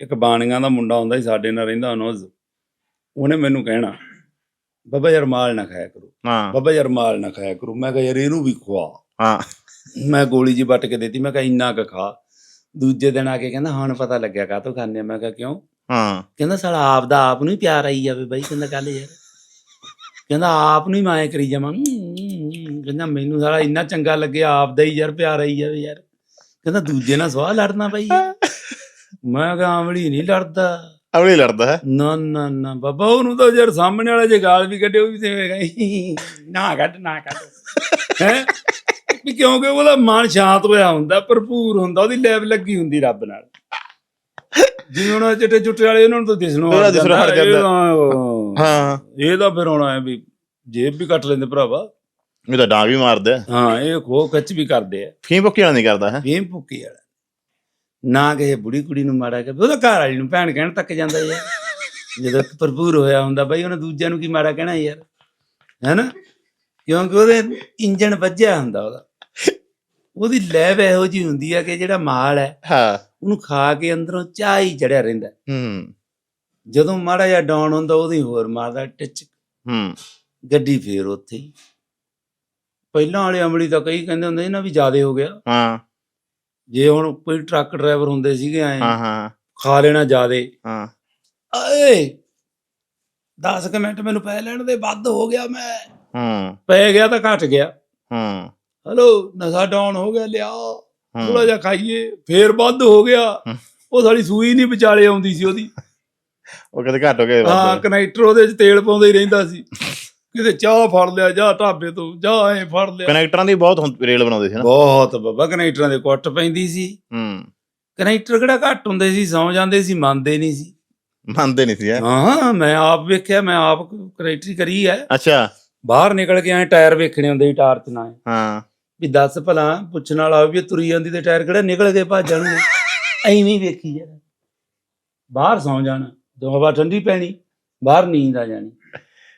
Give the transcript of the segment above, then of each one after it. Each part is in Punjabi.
ਇੱਕ ਬਾਣੀਆਂ ਦਾ ਮੁੰਡਾ ਹੁੰਦਾ ਸੀ ਸਾਡੇ ਨਾਲ ਰਹਿੰਦਾ ਅਨੋਜ਼ ਉਹਨੇ ਮੈਨੂੰ ਕਹਿਣਾ ਬਾਬਾ ਯਾਰ ਮਾਲ ਨਾ ਖਾਇਆ ਕਰੋ। ਹਾਂ। ਬਾਬਾ ਯਾਰ ਮਾਲ ਨਾ ਖਾਇਆ ਕਰੋ। ਮੈਂ ਕਿਹਾ ਯਾਰ ਇਹਨੂੰ ਵੀ ਖਵਾ। ਹਾਂ। ਮੈਂ ਗੋਲੀ ਜੀ ਵੱਟ ਕੇ ਦਿੱਤੀ ਮੈਂ ਕਿਹਾ ਇੰਨਾ ਕੁ ਖਾ। ਦੂਜੇ ਦਿਨ ਆ ਕੇ ਕਹਿੰਦਾ ਹੁਣ ਪਤਾ ਲੱਗਿਆ ਕਾਹਤੋਂ ਖਾਂਦੇ ਆ? ਮੈਂ ਕਿਹਾ ਕਿਉਂ? ਹਾਂ। ਕਹਿੰਦਾ ਸਾਲਾ ਆਪ ਦਾ ਆਪ ਨੂੰ ਹੀ ਪਿਆਰ ਆਈ ਜਾਵੇ ਬਾਈ ਕਹਿੰਦਾ ਗੱਲ ਯਾਰ ਕਹਿੰਦਾ ਆਪ ਨੂੰ ਹੀ ਮਾਇਆ ਕਰੀ ਜਾਵਾਂ। ਕਹਿੰਦਾ ਮੈਨੂੰ ਸਾਲਾ ਇੰਨਾ ਚੰਗਾ ਲੱਗੇ ਆਪ ਦਾ ਹੀ ਯਾਰ ਪਿਆਰ ਆਈ ਜਾਵੇ ਯਾਰ। ਕਹਿੰਦਾ ਦੂਜੇ ਨਾਲ ਸਵਾਹ ਲੜਨਾ ਬਾਈ ਮੈਂ ਕਿਹਾ ਆਮਲੀ ਨਹੀਂ ਲੜਦਾ। ਅਵਲੀ ਲੜਦਾ ਹੈ? ਨਾ ਨਾ ਨਾ ਬਾਬਾ ਉਹਨੂੰ ਤਾਂ ਯਾਰ ਸਾਹਮਣੇ ਵਾਲਾ ਜੇ ਗਾਲ ਵੀ ਕੱਢੇ ਉਹ ਵੀ ਦੇਵੇਗਾ। ਨਾ ਕੱਢ ਨਾ ਕੱਢ। ਹੈ? ਕਿਉਂਕਿ ਉਹਦਾ ਮਨ ਸ਼ਾਂਤ ਹੋਇਆ ਹੁੰਦਾ ਭਰਪੂਰ ਹੁੰਦਾ ਉਹਦੀ ਲੈਬ ਲੱਗੀ ਹੁੰਦੀ ਰੱਬ ਨਾਲ। ਜਿਵੇਂ ਹੁਣ ਚਿੱਟੇ ਚੁੱਟੇ ਵਾਲੇ ਉਹਨਾਂ ਨੂੰ ਤਾਂ ਦਿਸਣੋਂ ਉਹਦਾ ਹਟ ਦਿਸਣੋਂ ਜਾਂਦਾ, ਹਾਂ। ਇਹ ਤਾਂ ਫਿਰ ਹੁਣ ਐ ਵੀ ਜੇਬ ਵੀ ਕੱਟ ਲੈਂਦੇ ਭਰਾਵਾ। ਇਹ ਤਾਂ ਡਾਂ ਵੀ ਮਾਰਦਾ ਹੈ। ਹਾਂ ਇਹ ਖੋ ਕੱਚ ਵੀ ਕਰਦੇ ਆ। ਫੀਮ ਭੁੱਕੀ ਵਾਲਾ ਨਹੀਂ ਕਰਦਾ ਹੈ? ਫੇਮ ਭੁੱਕੀ ਵਾਲਾ। ਨਾ ਕਿਸੇ ਬੁੜੀ ਕੁੜੀ ਨੂੰ ਮਾੜਾ ਕਰ ਉਹਦਾ ਘਰ ਵਾਲੀ ਨੂੰ ਭੈਣ ਕਹਿਣ ਤੱਕ ਜਾਂਦਾ ਯਾਰ। ਜਦੋਂ ਭਰਪੂਰ ਹੋਇਆ ਹੁੰਦਾ ਬਾਈ ਉਹਨੇ ਦੂਜਿਆਂ ਨੂੰ ਕੀ ਮਾੜਾ ਕਹਿਣਾ ਯਾਰ? ਹੈਨਾ? ਕਿਉਂਕਿ ਉਹਦੇ ਇੰਜਣ ਵੱਜਿਆ ਹੁੰਦਾ ਉਹਦਾ। ਉਹਦੀ ਲੈਵ ਇਹੋ ਜੀ ਹੁੰਦੀ ਆ ਕਿ ਜਿਹੜਾ ਮਾਲ ਹੈ ਹਾਂ। ਉਹਨੂੰ ਖਾ ਕੇ ਅੰਦਰੋਂ ਚਾਹ ਹੀ ਚੜਿਆ ਰਹਿੰਦਾ। ਹੂੰ। ਜਦੋਂ ਮਾੜਾ ਜਿਹਾ ਡਾਊਨ ਹੁੰਦਾ ਉਹਦੀ ਹੋਰ ਮਾਰਦਾ ਟਿਚ। ਹੂੰ। ਗੱਡੀ ਫੇਰ ਉੱਥੇ ਪਹਿਲਾਂ ਵਾਲੇ ਅਮਲੀ ਤਾਂ ਕਈ ਕਹਿੰਦੇ ਹੁੰਦੇ ਸੀ ਨਾ ਵੀ ਜ਼ਿਆਦੇ ਹੋ ਗਿਆ। ਹਾਂ। ਜੇ ਹੁਣ ਕੋਈ ਟਰੱਕ ਡਰਾਈਵਰ ਹੁੰਦੇ ਸੀਗੇ ਐ ਹਾਂ ਹਾਂ। ਖਾ ਲੈਣਾ ਜ਼ਿਆਦੇ। ਹਾਂ। ਓਏ 10 ਕੁ ਮਿੰਟ ਮੈਨੂੰ ਪੈ ਲੈਣ ਦੇ ਵੱਧ ਹੋ ਗਿਆ ਮੈਂ। ਹੂੰ। ਪੈ ਗਿਆ ਤਾਂ ਘਟ ਗਿਆ। ਹੂੰ। ਹਲੋ ਨਸ਼ਾ ਡਾਊਨ ਹੋ ਗਿਆ ਲਿਆ। ਥੋੜਾ ਜਿਹਾ ਖਾਈਏ ਫੇਰ ਵੱਧ ਹੋ ਗਿਆ। ਉਹ ਸਾਲੀ ਸੂਈ ਨਹੀਂ ਵਿਚਾਲੇ ਆਉਂਦੀ ਸੀ ਉਹਦੀ। ਉਹ ਕਦੇ ਘੱਟ ਹੋ ਗਏ ਹਾਂ ਕਨੈਕਟਰ ਉਹਦੇ 'ਚ ਤੇਲ ਪਾਉਂਦਾ ਹੀ ਰਹਿੰਦਾ ਸੀ। ਕਿਤੇ ਚਾਹ ਫੜ ਲਿਆ ਜਾਂ ਢਾਬੇ ਤੋਂ ਜਾਂ ਐ ਫੜ ਲਿਆ। ਕਨੈਕਟਰਾਂ ਦੀ ਬਹੁਤ ਹੁਣ ਰੇਲ ਬਣਾਉਂਦੇ ਸੀ ਨਾ। ਬਹੁਤ ਬਾਬਾ ਕਨੈਕਟਰਾਂ ਦੇ ਕੁੱਟ ਪੈਂਦੀ ਸੀ। ਹੂੰ। ਕਨੈਕਟਰ ਕਿਹੜਾ ਘੱਟ ਹੁੰਦੇ ਸੀ ਸੌ ਜਾਂਦੇ ਸੀ ਮੰਨਦੇ ਨਹੀਂ ਸੀ। ਮੰਨਦੇ ਨਹੀਂ ਸੀ ਹੈ? ਹਾਂ ਮੈਂ ਆਪ ਵੇਖਿਆ ਮੈਂ ਆਪ ਕਨੈਕਟਰੀ ਕਰੀ ਹੈ ਅੱਛਾ। ਬਾਹਰ ਨਿਕਲ ਕੇ ਐ ਟਾਇਰ ਵੇਖਣੇ ਹੁੰਦੇ ਸੀ ਟਾਰਚ ਨਾਲ ਹਾਂ। ਵੀ ਦੱਸ ਭਲਾ ਪੁੱਛਣ ਵਾਲਾ ਵੀ ਤੁਰੀ ਜਾਂਦੀ ਤੇ ਟਾਇਰ ਕਿਹੜਾ ਨਿਕਲ ਕੇ ਭੱਜ ਜਾਣਗੇ। ਐਵੇਂ ਹੀ ਵੇਖੀ ਯਾਰ ਬਾਹਰ ਸੌ ਜਾਣਾ ਜਦੋਂ ਹਵਾ ਠੰਡੀ ਪੈਣੀ ਬਾਹਰ ਨੀਂਦ ਆ ਜਾਣੀ।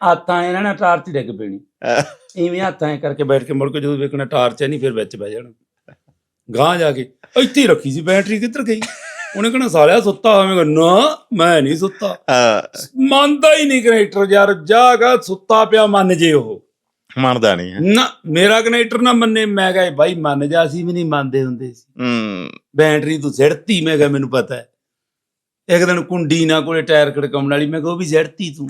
ਹੱਥਾਂ ਇਹਨਾਂ ਨਾਲ ਟਾਰਚ ਹੀ ਡਿੱਗ ਪੈਣੀ। ਐਵੇਂ ਹੱਥਾਂ ਐ ਕਰਕੇ ਬੈਠ ਕੇ ਮੁੜ ਕੇ ਜਦੋਂ ਵੇਖਣਾ ਟਾਰਚ ਹੈ ਨਹੀਂ ਫਿਰ ਵਿੱਚ ਬਹਿ ਜਾਣਾ। ਗਾਂ ਜਾ ਕੇ ਇੱਥੇ ਹੀ ਰੱਖੀ ਸੀ ਬੈਟਰੀ ਕਿੱਧਰ ਗਈ? ਉਹਨੇ ਕਹਣਾ ਸਾਲਿਆ ਸੁੱਤਾ ਹੋਵੇਗਾ ਨਾ ਮੈਂ ਨਹੀਂ ਸੁੱਤਾ। ਮੰਨਦਾ ਹੀ ਨਹੀਂ ਕਨੈਕਟਰ ਯਾਰ ਜਾਗਾ ਸੁੱਤਾ ਪਿਆ ਮੰਨ ਜੇ ਉਹ। ਮੰਨਦਾ ਨਹੀਂ ਹੈ। ਨਾ ਮੇਰਾ ਕਨੈਕਟਰ ਨਾ ਮੰਨੇ। ਮੈਂ ਕਿਹਾ ਬਾਈ ਮੰਨ ਜਾ ਅਸੀਂ ਵੀ ਨਹੀਂ ਮੰਨਦੇ ਹੁੰਦੇ ਸੀ। ਹੂੰ। ਬੈਟਰੀ ਤੂੰ ਸਿੜਤੀ ਮੈਂ ਕਿਹਾ ਮੈਨੂੰ ਪਤਾ ਹੈ। ਇੱਕ ਦਿਨ ਕੁੰਡੀ ਨਾ ਕੋਲੇ ਟਾਇਰ ਖੜਕਾਉਣ ਵਾਲੀ ਮੈਂ ਕਿਹਾ ਉਹ ਵੀ ਸਿੜਤੀ ਤੂੰ।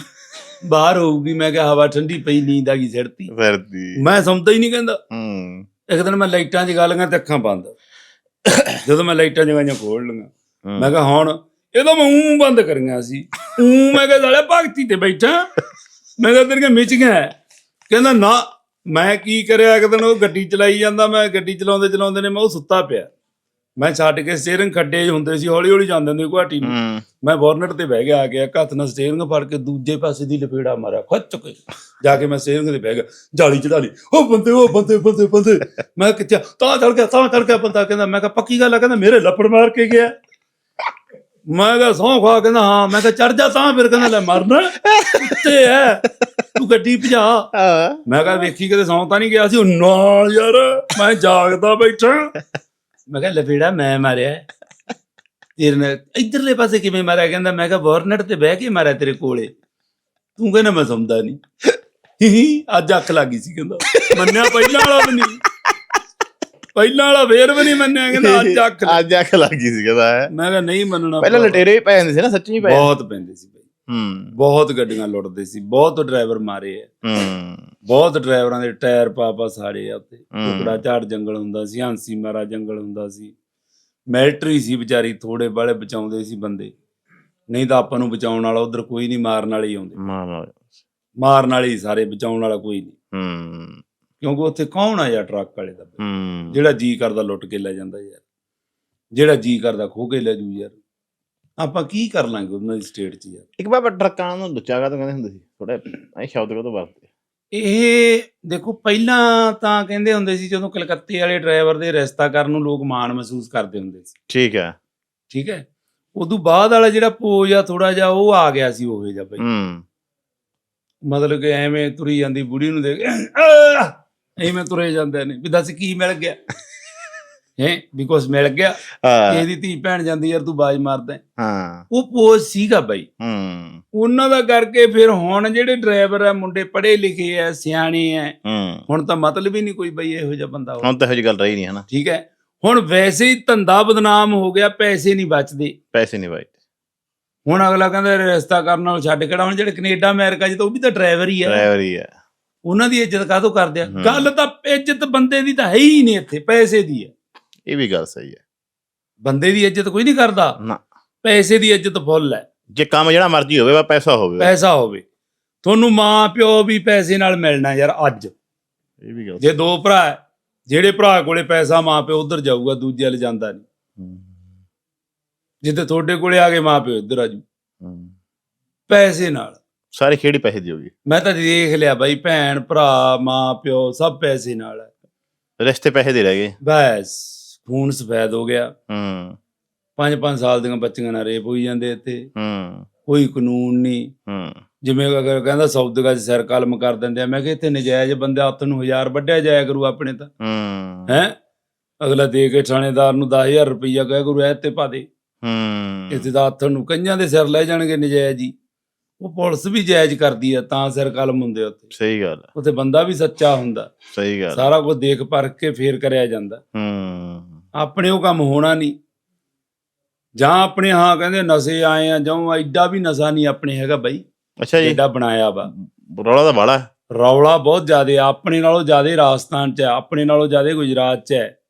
ਬਾਹਰ ਹੋਊਗੀ ਮੈਂ ਕਿਹਾ ਹਵਾ ਠੰਡੀ ਪਈ ਨੀਂਦ ਆ ਗਈ ਸਿੜਤੀ ਫਿਰਦੀ। ਮੈਂ ਸਮਝਦਾ ਹੀ ਨਹੀਂ ਕਹਿੰਦਾ। ਹੂੰ। ਇੱਕ ਦਿਨ ਮੈਂ ਲਾਈਟਾਂ 'ਚ ਗਾ ਲਈਆਂ ਤੇ ਅੱਖਾਂ ਬੰਦ। ਜਦੋਂ ਮੈਂ ਲਾਈਟਾਂ ਜਗਾਈਆਂ ਖੋਲ ਲਈਆਂ ਹੂੰ। ਮੈਂ ਕਿਹਾ ਹੁਣ ਇਹਦਾ ਮੈਂ ਊਂ ਬੰਦ ਕਰੀਆਂ ਸੀ। ਊਂ ਮੈਂ ਕਿਹਾ ਸਾਲਿਆ ਭਗਤੀ ਤੇ ਬੈਠਾ। ਮੈਂ ਕਿਹਾ ਤੇਰੀਆਂ ਮਿਚ ਗਿਆ ਕਹਿੰਦਾ ਨਾ ਮੈਂ ਕੀ ਕਰਿਆ ਇੱਕ ਦਿਨ ਉਹ ਗੱਡੀ ਚਲਾਈ ਜਾਂਦਾ ਮੈਂ ਗੱਡੀ ਚਲਾਉਂਦੇ ਚਲਾਉਂਦੇ ਨੇ ਮੈਂ ਉਹ ਸੁੱਤਾ ਪਿਆ। ਮੈਂ ਛੱਡ ਕੇ ਸਟੀਅਰਿੰਗ ਖੱਡੇ ਹੁੰਦੇ ਸੀ ਹੌਲੀ ਹੌਲੀ ਜਾਂਦੇ ਹੁੰਦੇ ਗੁਹਾਟੀ ਨੂੰ। ਹੂੰ। ਮੈਂ ਬੋਰਨਟ ਤੇ ਬਹਿ ਗਿਆ ਆ ਗਿਆ ਹੱਥ ਨਾਲ ਸਟੀਅਰਿੰਗ ਫੜ ਕੇ ਦੂਜੇ ਪਾਸੇ ਦੀ ਲਪੇੜਾ ਮਾਰਿਆ ਖੱਚ ਕੇ। ਜਾ ਕੇ ਮੈਂ ਸਟੀਅਰਿੰਗ ਤੇ ਬਹਿ ਗਿਆ ਜਾਲੀ ਚੜਾ ਲਈ ਉਹ ਬੰਦੇ ਉਹ ਬੰਦੇ ਬੰਦੇ ਬੰਦੇ। ਮੈਂ ਕਿਹਾ ਤਾਂ ਚੜ ਗਿਆ ਤਾਂ ਚੜ ਗਿਆ ਬੰਦਾ ਕਹਿੰਦਾ ਮੈਂ ਕਿਹਾ ਪੱਕੀ ਗੱਲ ਆ ਕਹਿੰਦਾ ਮੇਰੇ ਲੱਪੜ ਮਾਰ ਕੇ ਗਿਆ। ਮੈਂ ਕਿਹਾ ਸੌਂ ਖਾ ਕਹਿੰਦਾ ਹਾਂ। ਮੈਂ ਕਿਹਾ ਚੜ ਜਾ ਤਾਂ ਫਿਰ ਕਹਿੰਦਾ ਲੈ ਮਰਨਾ। ਉੱਤੇ ਐ। ਤੂੰ ਗੱਡੀ ਭਜਾ। ਆ ਮੈਂ ਕਿਹਾ ਵੇਖੀ ਕਿਤੇ ਸੌਂ ਤਾਂ ਨਹੀਂ ਗਿਆ ਸੀ? ਉਹ ਨਾਲ ਯਾਰ ਮੈਂ ਜਾਗਦਾ ਬੈਠਾ। ਮੈਂ ਕਿਹਾ ਲਪੇੜਾ ਮੈਂ ਮਾਰਿਆ ਤੇਰੇ ਨਾਲ ਇਧਰਲੇ ਪਾਸੇ ਕਿਵੇਂ ਮਾਰਿਆ? ਕਹਿੰਦਾ ਮੈਂ ਕਿਹਾ ਵਾਰਨਟ ਤੇ ਬਹਿ ਕੇ ਮਾਰਿਆ ਤੇਰੇ ਕੋਲੇ। ਤੂੰ ਕਹਿੰਦਾ ਮੈਂ ਸਮਝਦਾ ਨਹੀਂ। ਹੀ ਅੱਜ ਅੱਖ ਲੱਗੀ ਸੀ ਕਹਿੰਦਾ। ਮੰਨਿਆ ਪਹਿਲਾਂ ਵਾਲਾ ਵੀ ਨਹੀਂ। ਪਹਿਲਾਂ ਵਾਲਾ ਫੇਰ ਵੀ ਨਹੀਂ ਮੰਨਿਆ ਕਹਿੰਦਾ ਅੱਜ ਅੱਖ ਲੱਗੀ। ਅੱਜ ਅੱਖ ਲੱਗ ਗਈ ਸੀ ਕਹਿੰਦਾ ਮੈਂ ਕਿਹਾ ਨਹੀਂ ਮੰਨਣਾ ਪਹਿਲਾਂ। ਲਟੇਰੇ ਹੀ ਪੈ ਜਾਂਦੇ ਸੀ ਨਾ ਸੱਚੀ ਪੈ ਬਹੁਤ ਪੈਂਦੇ ਸੀ ਹੂੰ। ਬਹੁਤ ਗੱਡੀਆਂ ਲੁੱਟਦੇ ਸੀ ਬਹੁਤ ਡਰਾਈਵਰ ਮਾਰੇ ਆ। ਹੂੰ। ਬਹੁਤ ਡਰਾਈਵਰਾਂ ਦੇ ਟਾਇਰ ਪਾ ਪਾ ਸਾੜੇ ਆ ਉੱਤੇ। ਟੁਕੜਾ ਝਾੜ ਜੰਗਲ ਹੁੰਦਾ ਸੀ ਹਾਂਸੀ ਮਾਰਾ ਜੰਗਲ ਹੁੰਦਾ ਸੀ। ਮਿਲਟਰੀ ਸੀ ਵਿਚਾਰੀ ਥੋੜੇ ਬਾਲੇ ਬਚਾਉਂਦੇ ਸੀ ਬੰਦੇ। ਨਹੀਂ ਤਾਂ ਆਪਾਂ ਨੂੰ ਬਚਾਉਣ ਵਾਲਾ ਉਧਰ ਕੋਈ ਨਹੀਂ ਮਾਰਨ ਵਾਲੇ ਹੀ ਆਉਂਦੇ। ਮਾਂ ਮਾਂ ਮਾਰਨ ਵਾਲੇ ਹੀ ਸਾਰੇ ਬਚਾਉਣ ਵਾਲਾ ਕੋਈ ਨਹੀਂ। ਹੂੰ। ਕਿਉਂਕਿ ਉੱਥੇ ਕੌਣ ਆ ਯਾਰ ਟਰੱਕ ਵਾਲੇ ਦਾ? ਜਿਹੜਾ ਜੀ ਕਰਦਾ ਲੁੱਟ ਕੇ ਲੈ ਜਾਂਦਾ ਯਾਰ। ਜਿਹੜਾ ਜੀ ਕਰਦਾ ਖੋ ਕੇ ਲੈ ਜੂ ਯਾਰ। ਆਪਾਂ ਕੀ ਕਰ ਲਾਂਗੇ ਉਹਨਾਂ ਦੀ ਸਟੇਟ 'ਚ ਯਾਰ? ਇੱਕ ਬਾਬਾ ਟਰੱਕਾਂ ਨੂੰ ਲੁੱਚਾ ਕਾ ਕਹਿੰਦੇ ਹੁੰਦੇ ਸੀ ਥੋੜਾ ਐ ਸ਼ਬਦ ਕਦੋਂ ਵਰਤਦੇ ਇਹ ਦੇਖੋ ਪਹਿਲਾਂ ਤਾਂ ਕਹਿੰਦੇ ਹੁੰਦੇ ਸੀ ਜਦੋਂ ਕਲਕੱਤੇ ਵਾਲੇ ਡਰਾਈਵਰ ਦੇ ਰਿਸ਼ਤਾ ਕਰਨ ਨੂੰ ਲੋਕ ਮਾਣ ਮਹਿਸੂਸ ਕਰਦੇ ਹੁੰਦੇ ਸੀ। ਠੀਕ ਹੈ। ਠੀਕ ਹੈ? ਉਦੋਂ ਬਾਅਦ ਵਾਲਾ ਜਿਹੜਾ ਪੋਜ ਆ ਥੋੜਾ ਜਿਹਾ ਉਹ ਆ ਗਿਆ ਸੀ ਉਹੇ ਜਿਹਾ ਬਈ। ਹੂੰ। ਮਤਲਬ ਕਿ ਐਵੇਂ ਤੁਰੀ ਜਾਂਦੀ ਬੁੜੀ ਨੂੰ ਦੇਖ! ਐਵੇਂ ਤੁਰੇ ਜਾਂਦੇ ਨੇ। ਵੀ ਦੱਸ ਕੀ ਮਿਲ ਗਿਆ? ਹੈ ਵੀ ਮਿਲ ਗਿਆ। ਇਹਦੀ ਧੀ ਭੈਣ ਜਾਂਦੀ ਯਾਰ ਤੂੰ ਬਾਜ ਮਾਰਦਾ ਹੈ। ਉਹ ਪੋਜ ਸੀਗਾ ਬਾਈ। ਹੂੰ। ਉਹਨਾਂ ਦਾ ਕਰਕੇ ਫਿਰ ਹੁਣ ਜਿਹੜੇ ਡਰਾਈਵਰ ਆ ਮੁੰਡੇ ਪੜ੍ਹੇ ਲਿਖੇ ਆ ਸਿਆਣੇ ਆ ਹੁਣ ਤਾਂ ਮਤਲਬ ਹੀ ਨਹੀਂ ਕੋਈ ਬਈ ਇਹੋ ਜਿਹਾ ਬੰਦਾ ਹੁਣ ਤਾਂ ਇਹੋ ਜਿਹੀ ਗੱਲ ਰਹੀ ਨਹੀਂ ਹਨਾ। ਠੀਕ ਹੈ। ਹੁਣ ਵੈਸੇ ਹੀ ਧੰਦਾ ਬਦਨਾਮ ਹੋ ਗਿਆ ਪੈਸੇ ਨਹੀਂ ਬਚਦੇ। ਪੈਸੇ ਨਹੀਂ ਬਾਈ ਹੁਣ ਅਗਲਾ ਕਹਿੰਦਾ ਰਿਸ਼ਤਾ ਕਰਨ ਨਾਲ ਛੱਡ ਕਿਹੜਾ ਹੁਣ ਜਿਹੜੇ ਕੈਨੇਡਾ ਅਮਰੀਕਾ 'ਚ ਤਾਂ ਉਹ ਵੀ ਤਾਂ ਡਰਾਈਵਰ ਹੀ ਆ। ਡਰਾਈਵਰ ਹੀ ਹੈ ਉਹਨਾਂ ਦੀ ਇੱਜ਼ਤ ਕਾਹਤੋਂ ਕਰਦੇ ਆ। ਗੱਲ ਤਾਂ ਇੱਜ਼ਤ ਬੰਦੇ ਦੀ ਤਾਂ ਹੈ ਹੀ ਨਹੀਂ ਇੱਥੇ ਪੈਸੇ ਦੀ ਹੈ ਇਹ ਵੀ ਗੱਲ ਸਹੀ ਹੈ। ਬੰਦੇ ਦੀ ਇੱਜ਼ਤ ਕੋਈ ਨਹੀਂ ਕਰਦਾ। ਨਾ। ਪੈਸੇ ਦੀ ਇੱਜ਼ਤ ਫੁੱਲ ਹੈ। ਜੇ ਕੰਮ ਜਿਹੜਾ ਮਰਜ਼ੀ ਹੋਵੇ ਬਾ ਪੈਸਾ ਹੋਵੇ। ਪੈਸਾ ਹੋਵੇ। ਤੁਹਾਨੂੰ ਮਾਂ ਪਿਓ ਵੀ ਪੈਸੇ ਨਾਲ ਮਿਲਣਾ ਯਾਰ ਅੱਜ। ਇਹ ਵੀ ਗੱਲ ਜੇ ਦੋ ਭਰਾ ਹੈ, ਜਿਹੜੇ ਭਰਾ ਕੋਲੇ ਪੈਸਾ ਮਾਂ ਪਿਓ ਉਧਰ ਜਾਊਗਾ ਦੂਜੇ ਵੱਲ ਜਾਂਦਾ ਨਹੀਂ। ਹੂੰ, ਜਿੱਥੇ ਤੁਹਾਡੇ ਕੋਲੇ ਆ ਗਏ ਮਾਂ ਪਿਓ ਇੱਧਰ ਆਜੂ ਹੂੰ। ਪੈਸੇ ਨਾਲ। ਸਾਰੀ ਖੇੜੀ ਪੈਸੇ ਦੀ ਹੋਗੀ ਮੈਂ ਤਾਂ ਦੇਖ ਲਿਆ ਬਾਈ ਭੈਣ ਭਰਾ ਮਾਂ ਪਿਓ ਸਭ ਪੈਸੇ ਨਾਲ ਹੈ। ਰਿਸ਼ਤੇ ਪੈਸੇ ਦੇ ਰਹਿ ਗਏ। ਬਸ। ਖੂਨ ਸਫੈਦ ਹੋ ਗਿਆ। ਹੂੰ। ਪੰਜ ਪੰਜ ਸਾਲ ਦੀਆਂ ਬੱਚੀਆਂ ਨਾਲ ਰੇਪ ਹੋਈ ਜਾਂਦੇ ਇੱਥੇ। ਹੂੰ। ਕੋਈ ਕਾਨੂੰਨ ਨਹੀਂ ਹੂੰ। ਜਿਵੇਂ ਅਗਰ ਕਹਿੰਦਾ ਸੌਦਗਾ ਚ ਸਿਰ ਕਲਮ ਕਰ ਦਿੰਦੇ ਆ ਮੈਂ ਕਿਹਾ ਇੱਥੇ ਨਜਾਇਜ਼ ਬੰਦੇ ਹੱਥ ਨੂੰ ਹਜ਼ਾਰ ਵੱਢਿਆ ਜਾਇਆ ਕਰੂ ਆਪਣੇ ਤਾਂ। ਹੂੰ। ਹੈ? ਅਗਲਾ ਦੇ ਕੇ ਥਾਣੇਦਾਰ ਨੂੰ 10000 ਰੁਪਈਆ ਕਹਿ ਕਰੂ ਐ ਤੇ ਪਾ ਦੇ। ਹੂੰ। ਇੱਥੇ ਦਾ ਹੱਥ ਨੂੰ ਕਈਆਂ ਦੇ ਸਿਰ ਲੈ ਜਾਣਗੇ ਨਜਾਇਜ਼ ਹੀ। ਉਹ ਪੁਲਿਸ ਵੀ ਜਾਇਜ਼ ਕਰਦੀ ਆ ਤਾਂ ਸਿਰ ਕਲਮ ਹੁੰਦੇ ਉੱਥੇ। ਸਹੀ ਗੱਲ ਉੱਥੇ ਬੰਦਾ ਵੀ ਸੱਚਾ ਹੁੰਦਾ। ਸਹੀ ਗੱਲ। ਸਾਰਾ ਕੁਝ ਦੇਖ ਪਰਖ ਕੇ ਫੇਰ ਕਰਿਆ ਜਾਂਦਾ। ਹੂੰ। ਆਪਣੇ ਉਹ ਕੰਮ ਹੋਣਾ ਨਹੀਂ। ਜਾਂ ਆਪਣੇ ਹਾਂ ਕਹਿੰਦੇ ਨਸ਼ੇ ਆਏ ਆ ਜਾਂ ਐਡਾ ਵੀ ਨਸ਼ਾ ਨਹੀਂ ਆਪਣੇ ਹੈਗਾ ਬਾਈ ਅੱਛਾ ਜੀ। ਜਿਹੜਾ ਬਣਾਇਆ ਵਾ। ਰੌਲਾ ਤਾਂ ਬਾਲਾ ਰੌਲਾ ਬਹੁਤ ਜ਼ਿਆਦਾ ਆਪਣੇ ਨਾਲੋਂ ਜ਼ਿਆਦਾ ਰਾਜਸਥਾਨ 'ਚ ਹੈ ਆਪਣੇ ਨਾਲੋਂ ਜ਼ਿਆਦਾ ਗੁਜਰਾਤ 'ਚ ਹੈ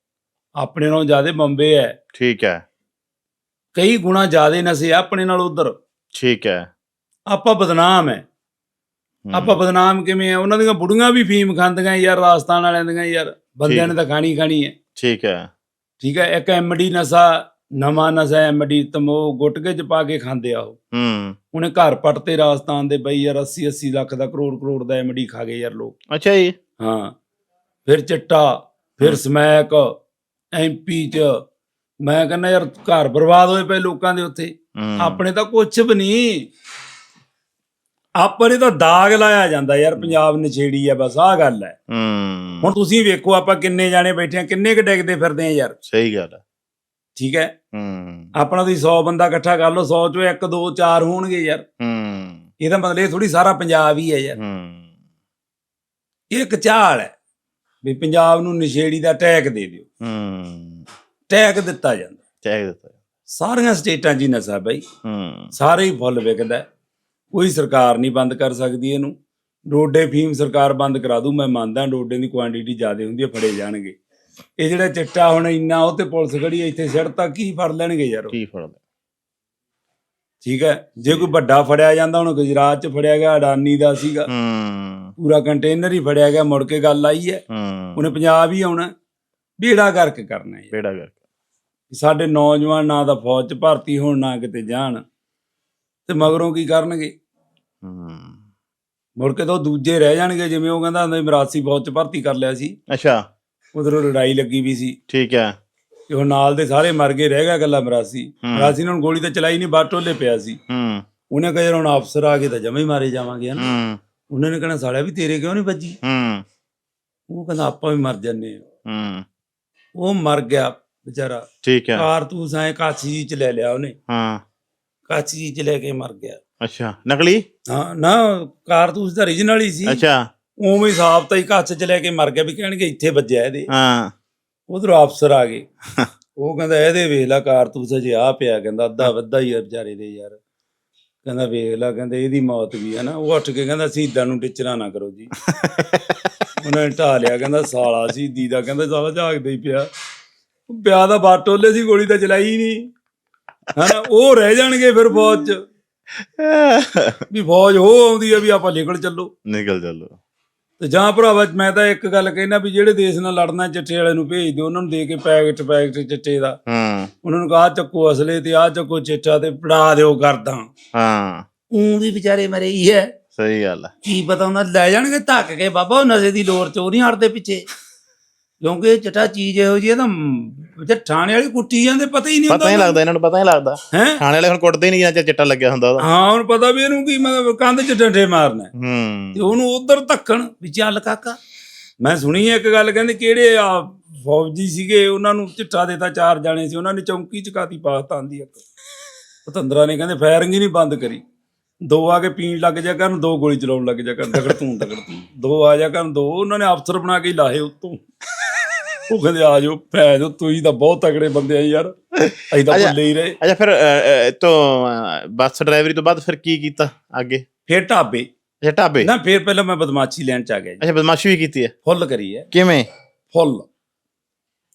ਆਪਣੇ ਨਾਲੋਂ ਜ਼ਿਆਦਾ ਬੰਬੇ ਹੈ। ਠੀਕ ਹੈ। ਕਈ ਗੁਣਾ ਜ਼ਿਆਦਾ ਨਸ਼ੇ ਆ ਆਪਣੇ ਨਾਲੋਂ ਉਧਰ। ਠੀਕ ਹੈ। ਆਪਾਂ ਬਦਨਾਮ ਹੈ। ਹੂੰ, ਆਪਾਂ ਬਦਨਾਮ ਕਿਵੇਂ ਆ? ਉਹਨਾਂ ਦੀਆਂ ਬੁੜੀਆਂ ਵੀ ਫੀਮ ਖਾਂਦੀਆਂ ਯਾਰ ਰਾਜਸਥਾਨ ਵਾਲਿਆਂ ਦੀਆਂ ਯਾਰ ਬੰਦਿਆਂ ਨੇ ਤਾਂ ਖਾਣੀ ਖਾਣੀ ਹੈ। ਠੀਕ ਹੈ। ਠੀਕ ਹੈ ਇੱਕ ਐਮਡੀ ਨਸ਼ਾ ਨਵਾਂ ਨਸ਼ਾ ਐਮਡੀ ਤਮੋ ਗੁਟਕੇ ਚ ਪਾ ਕੇ ਖਾਂਦੇ ਆ ਉਹ। ਹੂੰ। ਉਹਨੇ ਘਰ ਪੱਟਤੇ ਰਾਜਸਥਾਨ ਦੇ ਬਈ ਯਾਰ 80 80 ਲੱਖ ਦਾ ਕਰੋੜ ਕਰੋੜ ਦਾ ਐਮਡੀ ਖਾ ਗਏ ਯਾਰ ਲੋਕ। ਅੱਛਾ ਜੀ। ਹਾਂ। ਫਿਰ ਚਿੱਟਾ ਫਿਰ। ਸਮੈਕ ਐਮਪੀ ਚ। ਮੈਂ ਕਹਿੰਦਾ ਯਾਰ ਘਰ ਬਰਬਾਦ ਹੋਏ ਪਏ ਲੋਕਾਂ ਦੇ ਉੱਥੇ। ਹੂੰ, ਆਪਣੇ ਤਾਂ ਕੁਛ ਵੀ ਨਹੀਂ। ਆਪਣੇ ਤਾਂ ਦਾਗ ਲਾਇਆ ਜਾਂਦਾ ਯਾਰ ਪੰਜਾਬ ਨਛੇੜੀ ਆ ਬਸ ਆਹ ਗੱਲ ਹੈ। ਹੂੰ। ਹੁਣ ਤੁਸੀਂ ਵੇਖੋ ਆਪਾਂ ਕਿੰਨੇ ਜਾਣੇ ਬੈਠੇ ਆ ਕਿੰਨੇ ਕ ਡਿੱਗਦੇ ਫਿਰਦੇ ਆ ਯਾਰ। ਸਹੀ ਗੱਲ ਹੈ ਠੀਕ ਹੈ? ਹੂੰ। ਆਪਣਾ ਤੁਸੀਂ 100 ਬੰਦਾ ਇਕੱਠਾ ਕਰ ਲਓ 100 ਚੋਂ 1 2 4 ਹੋਣਗੇ ਯਾਰ। ਹੂੰ। ਇਹਦਾ ਮਤਲਬ ਇਹ ਥੋੜੀ ਸਾਰਾ ਪੰਜਾਬ ਹੀ ਹੈ ਯਾਰ। ਹੂੰ। ਇਹ ਇੱਕ ਚਾਲ ਹੈ ਵੀ ਪੰਜਾਬ ਨੂੰ ਨਸ਼ੇੜੀ ਦਾ ਟੈਗ ਦੇ ਦਿਓ। ਹੂੰ। ਟੈਗ ਦਿੱਤਾ ਜਾਂਦਾ। ਚਾਹ ਦਿੱਤਾ ਸਾਰੀਆਂ ਸਟੇਟਾਂ 'ਚ ਹੀ ਨਸ਼ਾ ਬਈ। ਹੂੰ। ਸਾਰੇ ਹੀ ਫੁੱਲ ਵਿਕਦਾ ਹੈ। ਕੋਈ ਸਰਕਾਰ ਨਹੀਂ ਬੰਦ ਕਰ ਸਕਦੀ ਇਹਨੂੰ। ਡੋਡੇ ਫੀਮ ਸਰਕਾਰ ਬੰਦ ਕਰਾ ਦੂ ਮੈਂ ਮੰਨਦਾ ਡੋਡੇ ਦੀ ਕੁਆਂਟੀਟੀ ਜ਼ਿਆਦਾ ਹੁੰਦੀ ਹੈ ਫੜੇ ਜਾਣਗੇ। ਇਹ ਜਿਹੜਾ ਚਿੱਟਾ ਹੁਣ ਇੰਨਾ ਉਹ ਤੇ ਪੁਲਿਸ ਖੜੀ ਇੱਥੇ ਸਿੜਤਾ ਕੀ ਫੜ ਲੈਣਗੇ ਯਾਰ? ਕੀ ਫੜਦਾ ਠੀਕ ਹੈ ਜੇ ਕੋਈ ਵੱਡਾ ਫੜਿਆ ਜਾਂਦਾ ਹੁਣ ਗੁਜਰਾਤ 'ਚ ਫੜਿਆ ਗਿਆ ਅਡਾਨੀ ਦਾ ਸੀਗਾ। ਹੂੰ। ਪੂਰਾ ਕੰਟੇਨਰ ਹੀ ਫੜਿਆ ਗਿਆ ਮੁੜ ਕੇ ਗੱਲ ਆਈ ਹੈ। ਹੂੰ। ਉਹਨੇ ਪੰਜਾਬ ਹੀ ਆਉਣਾ ਬੇੜਾ ਕਰਕੇ ਕਰਨਾ ਹੈ। ਬੇੜਾ ਕਰਕੇ। ਸਾਡੇ ਨੌਜਵਾਨ ਨਾ ਤਾਂ ਫੌਜ 'ਚ ਭਰਤੀ ਹੋਣ ਨਾ ਕਿਤੇ ਜਾਣ। ਤੇ ਮਗਰੋਂ ਕੀ ਕਰਨਗੇ? ਹੂੰ। ਮੁੜ ਕੇ ਤਾਂ ਉਹ ਦੂਜੇ ਰਹਿ ਜਾਣਗੇ ਜਿਵੇਂ ਉਹ ਕਹਿੰਦਾ ਹੁੰਦਾ ਮਰਾਸੀ 'ਚ ਭਰਤੀ ਕਰ ਲਿਆ ਸੀ। ਅੱਛਾ। ਉਧਰੋਂ ਲੜਾਈ ਲੱਗੀ ਵੀ ਸੀ। ਠੀਕ ਹੈ। ਤੇ ਉਹ ਨਾਲ ਦੇ ਸਾਰੇ ਮਰ ਗਏ ਰਹਿ ਗਿਆ ਗੱਲਾਂ ਮਰਾਸੀ। ਮਰਾਸੀ ਨੇ ਹੁਣ ਗੋਲੀ ਤਾਂ ਚਲਾਈ ਨਹੀਂ ਬਾਟੋਲੇ ਪਿਆ ਸੀ। ਹੂੰ। ਉਹਨੇ ਕਿਹਾ ਯਾਰ ਹੁਣ ਅਫਸਰ ਆ ਗਏ ਤਾਂ ਜਮੇ ਹੀ ਮਾਰੇ ਜਾਵਾਂਗੇ ਹਨਾ? ਹੂੰ। ਉਹਨਾਂ ਨੇ ਕਹਿਣਾ ਸਾਲਿਆ ਵੀ ਤੇਰੇ ਕਿਉਂ ਨਹੀਂ ਵੱਜੀ? ਹੂੰ। ਉਹ ਕਹਿੰਦਾ ਆਪਾਂ ਵੀ ਮਰ ਜੰਨੇ ਹੂੰ। ਉਹ ਮਰ ਗਿਆ ਵਿਚਾਰਾ। ਠੀਕ ਹੈ। ਕਾਰਤੂਸ ਐ ਜੀ ਚ ਲੈ ਲਿਆ ਉਹਨੇ। ਹਾਂ। ਕਾਚੀ ਜੀ ਚ ਲੈ ਕੇ ਮਰ ਗਿਆ। ਅੱਛਾ ਨਕਲੀ? ਹਾਂ ਨਾ ਕਾਰਤੂਸ ਦਾ origignal ਹੀ ਸੀ। ਅੱਛਾ। ਉਵੇਂ ਸਾਫ਼ ਤਾਂ ਹੀ ਕੱਚ ਚ ਲੈ ਕੇ ਮਰ ਗਿਆ ਵੀ ਕਹਿਣਗੇ ਇੱਥੇ ਵੱਜਿਆ ਇਹਦੇ। ਹਾਂ। ਉਧਰੋਂ ਅਫਸਰ ਆ ਗਏ। ਉਹ ਕਹਿੰਦਾ ਇਹਦੇ ਵੇਖ ਲੈ ਕਾਰਤੂਸ ਅਜੇ ਆ ਪਿਆ। ਕਹਿੰਦਾ ਅੱਧਾ ਵੱਧਾ ਹੀ ਆ ਵਿਚਾਰੇ ਦੇ ਯਾਰ। ਕਹਿੰਦਾ ਵੇਖ ਲੈ। ਕਹਿੰਦੇ ਇਹਦੀ ਮੌਤ ਵੀ ਹੈ ਨਾ। ਉਹ ਉੱਠ ਕੇ ਕਹਿੰਦਾ ਸ਼ਹੀਦਾਂ ਨੂੰ ਟਿਚਰਾ ਨਾ ਕਰੋ ਜੀ। ਉਹਨਾਂ ਨੇ ਢਾ ਲਿਆ ਕਹਿੰਦਾ ਸਾਲਾ ਸ਼ਹੀਦੀ ਦਾ। ਕਹਿੰਦਾ ਸਾਲਾ ਝਾਕਦਾ ਹੀ ਪਿਆ। ਪਿਆ ਦਾ ਬਾਟੋਲੇ ਸੀ ਗੋਲੀ ਤਾਂ ਚਲਾਈ ਨਹੀਂ। ਹਨਾ ਉਹ ਰਹਿ ਜਾਣਗੇ ਫਿਰ ਫੌਜ ਚ। ਵੀ ਫੌਜ ਹੋ ਆਉਂਦੀ ਆ ਵੀ ਆਪਾਂ ਨਿਕਲ ਚੱਲੋ। ਨਿਕਲ ਚੱਲੋ। ਤੇ ਜਾਂ ਭਰਾਵਾ ਮੈਂ ਤਾਂ ਇੱਕ ਗੱਲ ਕਹਿਣਾ ਵੀ ਜਿਹੜੇ ਦੇਸ਼ ਨਾਲ ਲੜਨਾ ਚਿੱਟੇ ਵਾਲੇ ਨੂੰ ਭੇਜ ਦਿਓ ਉਹਨਾਂ ਨੂੰ ਦੇ ਕੇ ਪੈਕਟ ਪੈਕਟ ਚਿੱਟੇ ਦਾ। ਹਾਂ। ਉਹਨਾਂ ਨੂੰ ਕਹਾ ਚੱਕੋ ਅਸਲੇ ਤੇ ਆ ਚੱਕੋ ਚਿੱਟਾ ਤੇ ਪੜਾ ਦਿਓ ਕਰਦਾ ਹਾਂ। ਉਹ ਵੀ ਵਿਚਾਰੇ ਮਰੇ ਹੀ ਹੈ ਸਹੀ ਗੱਲ ਹੈ ਕੀ ਪਤਾ ਉਹਨਾਂ ਲੈ ਜਾਣਗੇ ਧੱਕ ਕੇ ਬਾਬਾ ਉਹ ਨਸ਼ੇ ਦੀ ਲੋਰ ਚੋਂ ਨਹੀਂ ਹਟਦੇ ਪਿੱਛੇ। ਕਿਉਂਕਿ ਇਹ ਚਟਾ ਚੀਜ਼ ਇਹੋ ਜਿਹੀ ਹੈ ਤਾਂ ਜੇ ਠਾਣੇ ਵਾਲੀ ਕੁੱਟੀ ਜਾਂਦੇ ਪਤਾ ਹੀ ਨਹੀਂ ਪਤਾ ਨਹੀਂ ਲੱਗਦਾ ਇਹਨਾਂ ਨੂੰ ਪਤਾ ਨਹੀਂ ਲੱਗਦਾ। ਹੈ? ਥਾਣੇ ਵਾਲੇ ਹੁਣ ਕੁੱਟਦੇ ਹੀ ਨਹੀਂ ਜਿੰਨਾ ਚਿਰ ਚਿੱਟਾ ਲੱਗਿਆ ਹੁੰਦਾ ਉਹਦਾ। ਹਾਂ ਹੁਣ ਪਤਾ ਵੀ ਇਹਨੂੰ ਕੀ ਮਤਲਬ ਕੰਧ ਚ ਡੰਡੇ ਮਾਰਨਾ ਹੈ। ਹੂੰ। ਤੇ ਉਹਨੂੰ ਉਧਰ ਧੱਕਣ ਵੀ ਚੱਲ ਕਾਕਾ। ਮੈਂ ਸੁਣੀ ਹੈ ਇੱਕ ਗੱਲ ਕਹਿੰਦੇ ਕਿਹੜੇ ਆ ਫੌਜੀ ਸੀਗੇ ਉਹਨਾਂ ਨੂੰ ਚਿੱਟਾ ਦੇਤਾ ਚਾਰ ਜਾਣੇ ਸੀ ਉਹਨਾਂ ਨੇ ਚੌਂਕੀ ਚਕਾਤੀ ਪਾਕਿਸਤਾਨ ਦੀ ਇੱਕ। ਪਤੰਦਰਾ ਨੇ ਕਹਿੰਦੇ ਫਾਇਰਿੰਗ ਹੀ ਨਹੀਂ ਬੰਦ ਕਰੀ। ਦੋ ਆ ਕੇ ਪੀਣ ਲੱਗ ਜਾ ਕਰਨ ਦੋ ਗੋਲੀ ਚਲਾਉਣ ਲੱਗ ਜਾ ਕਰਨ ਤਗੜ ਤੂੰ ਤਗੜ ਤੂੰ। ਦੋ ਆ ਜਾ ਕਰਨ ਦੋ ਉਹਨਾਂ ਨੇ ਅਫਸਰ ਬਣਾ ਕੇ ਲਾਹੇ ਉਤੋਂ। ਉਹ ਕਹਿੰਦੇ ਆ ਜਾਓ ਭੈ ਜੋ ਤੁਸੀਂ ਤਾਂ ਬਹੁਤ ਤਗੜੇ ਬੰਦੇ ਆ ਯਾਰ। ਅਸੀਂ ਤਾਂ। ਭੁੱਲੇ ਹੀ ਰਹੇ। ਅੱਛਾ ਫਿਰ ਤੋਂ ਬੱਸ ਡਰਾਈਵਰੀ ਤੋਂ ਬਾਅਦ ਫਿਰ ਕੀ ਕੀਤਾ ਅੱਗੇ? ਫਿਰ ਢਾਬੇ। ਅੱਛਾ ਢਾਬੇ? ਨਾ ਫਿਰ ਪਹਿਲਾਂ ਮੈਂ ਬਦਮਾਸ਼ੀ ਲੈਣ ਚ ਆ ਗਿਆ ਜੀ। ਅੱਛਾ ਬਦਮਾਸ਼ੀ ਵੀ ਕੀਤੀ ਹੈ? ਫੁੱਲ ਕਰੀ ਹੈ। ਕਿਵੇਂ? ਫੁੱਲ।